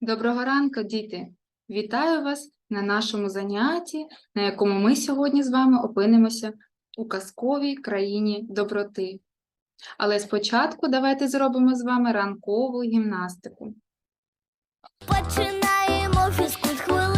Доброго ранку, діти! Вітаю вас на нашому занятті, на якому ми сьогодні з вами опинимося у казковій країні доброти. Але спочатку давайте зробимо з вами ранкову гімнастику. Починаємо фізкульт хвилинку,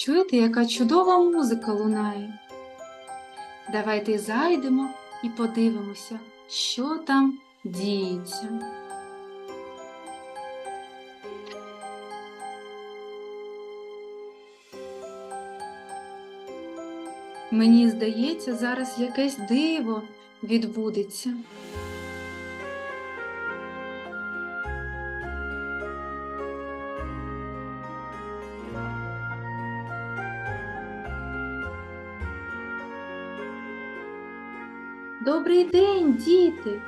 Чуєте, яка чудова музика лунає? Давайте зайдемо і подивимося, що там діється. Мені здається, зараз якесь диво відбудеться. Добрий день, діти!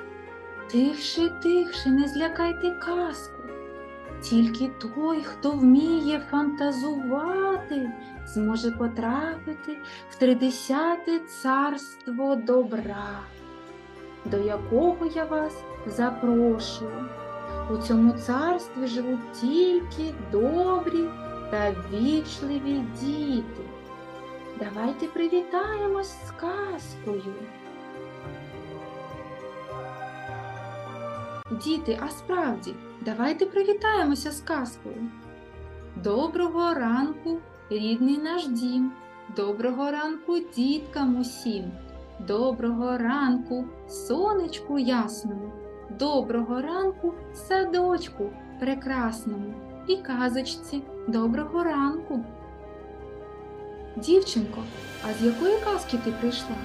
Тихше, тихше, не злякайте казку. Тільки той, хто вміє фантазувати, зможе потрапити в тридесяте царство добра, до якого я вас запрошую. У цьому царстві живуть тільки добрі та вічливі діти. Давайте привітаємось з казкою. Діти, а справді, давайте привітаємося з казкою. Доброго ранку, рідний наш дім. Доброго ранку, діткам усім. Доброго ранку, сонечку ясному. Доброго ранку, садочку прекрасному. І казочці доброго ранку. Дівчинко, а з якої казки ти прийшла?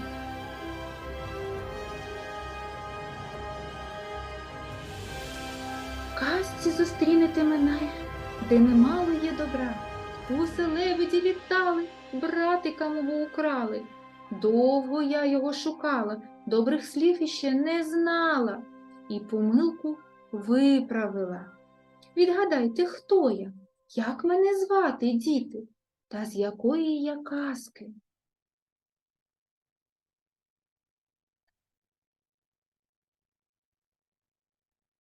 В зустрінете мене, де немало є добра. Гуси лебеді літали, братика мого украли. Довго я його шукала, добрих слів іще не знала, і помилку виправила. Відгадайте, хто я, як мене звати, діти, та з якої я казки?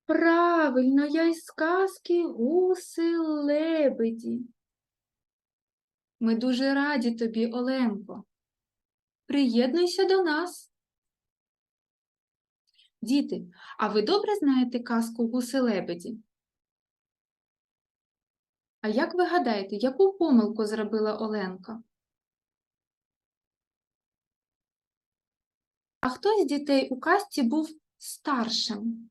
Правильно, я із сказки гуси лебеді. Ми дуже раді тобі, Оленко. Приєднуйся до нас. Діти, а ви добре знаєте казку гуси лебеді? А як ви гадаєте, яку помилку зробила Оленка? А хто з дітей у казці був старшим?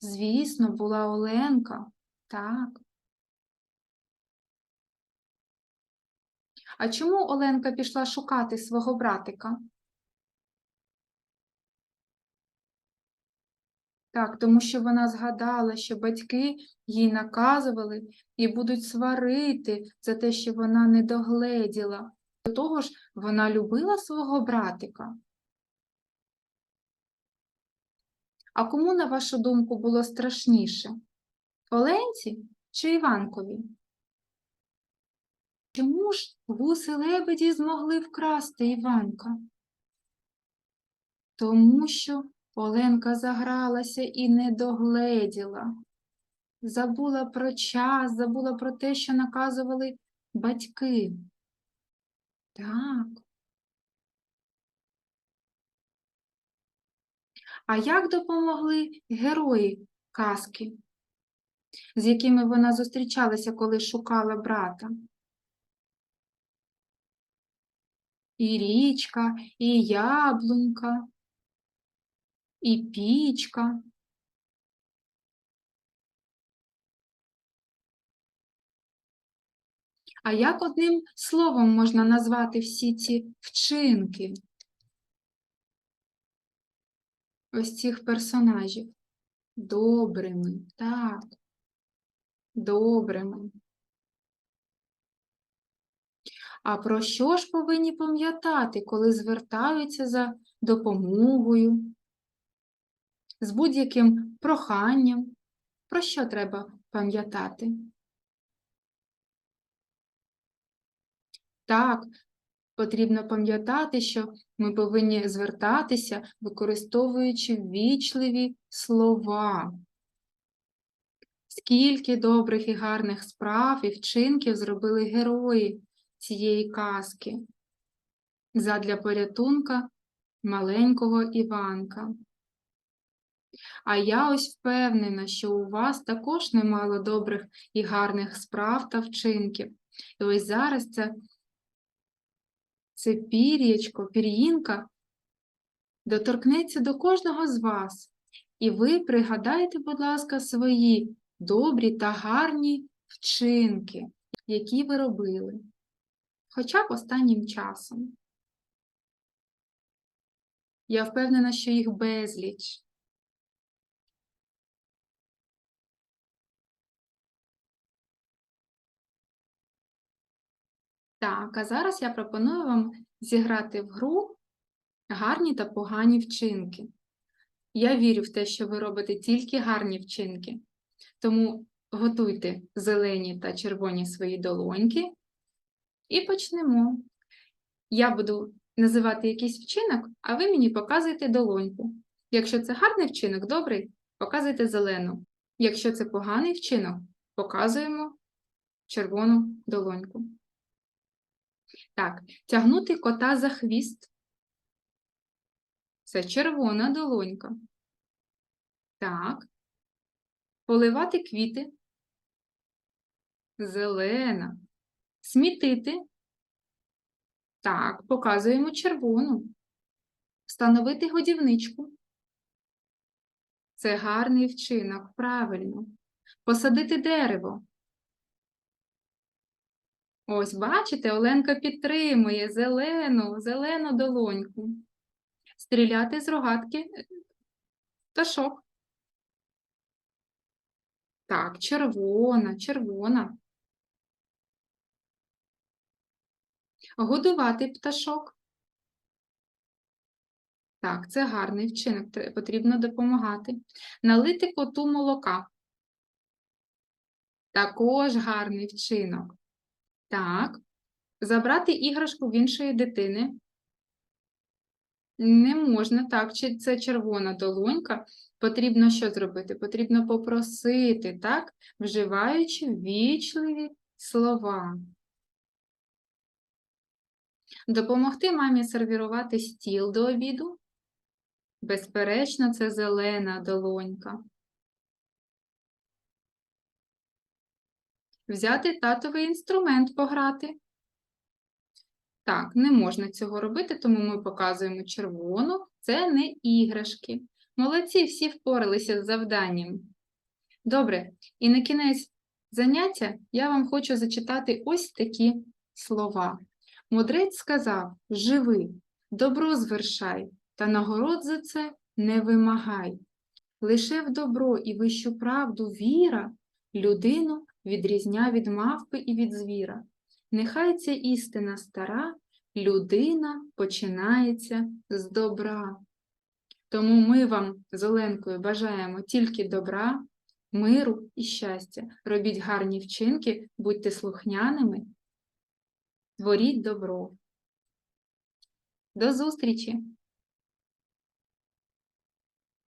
Звісно, була Оленка. Так. А чому Оленка пішла шукати свого братика? Так, тому що вона згадала, що батьки їй наказували і будуть сварити за те, що вона не догледіла. До того ж, вона любила свого братика. А кому, на вашу думку, було страшніше? Оленці чи Іванкові? Чому ж гуси лебеді змогли вкрасти Іванка? Тому що Оленка загралася і не догледіла. Забула про час, забула про те, що наказували батьки. Так. А як допомогли герої казки, з якими вона зустрічалася, коли шукала брата? І річка, і яблунька, і пічка. А як одним словом можна назвати всі ці вчинки ось цих персонажів? Добрими, так, добрими. А про що ж повинні пам'ятати, коли звертаються за допомогою, з будь-яким проханням? Про що треба пам'ятати? Так, потрібно пам'ятати, що ми повинні звертатися, використовуючи ввічливі слова. Скільки добрих і гарних справ і вчинків зробили герої цієї казки задля порятунка маленького Іванка. А я ось впевнена, що у вас також немало добрих і гарних справ та вчинків. І ось зараз це, це пір'ячко, пір'їнка доторкнеться до кожного з вас. І ви пригадайте, будь ласка, свої добрі та гарні вчинки, які ви робили, хоча б останнім часом. Я впевнена, що їх безліч. Так, а зараз я пропоную вам зіграти в гру гарні та погані вчинки. Я вірю в те, що ви робите тільки гарні вчинки, тому готуйте зелені та червоні свої долоньки і почнемо. Я буду називати якийсь вчинок, а ви мені показуєте долоньку. Якщо це гарний вчинок, добрий, показуйте зелену. Якщо це поганий вчинок, показуємо червону долоньку. Так, тягнути кота за хвіст. Це червона долонька. Так. Поливати квіти. Зелена. Смітити. Так, показуємо червону. Встановити годівничку. Це гарний вчинок, правильно. Посадити дерево. Ось, бачите, Оленка підтримує зелену, зелену долоньку. Стріляти з рогатки е, пташок. Так, червона, червона. Годувати пташок. Так, це гарний вчинок, потрібно допомагати. Налити коту молока. Також гарний вчинок. Так. Забрати іграшку в іншої дитини. Не можна, так, чи це червона долонька. Потрібно що зробити? Потрібно попросити, так, вживаючи ввічливі слова. Допомогти мамі сервірувати стіл до обіду. Безперечно, це зелена долонька. Взяти татовий інструмент пограти. Так, не можна цього робити, тому ми показуємо червону. Це не іграшки. Молодці, всі впоралися з завданням. Добре, і на кінець заняття я вам хочу зачитати ось такі слова. Мудрець сказав: Живи, добро звершай, та нагород за це не вимагай. Лише в добро і вищу правду віра людину відрізня від мавпи і від звіра. Нехай ця істина стара, людина починається з добра. Тому ми вам з Оленкою бажаємо тільки добра, миру і щастя. Робіть гарні вчинки, будьте слухняними, творіть добро. До зустрічі!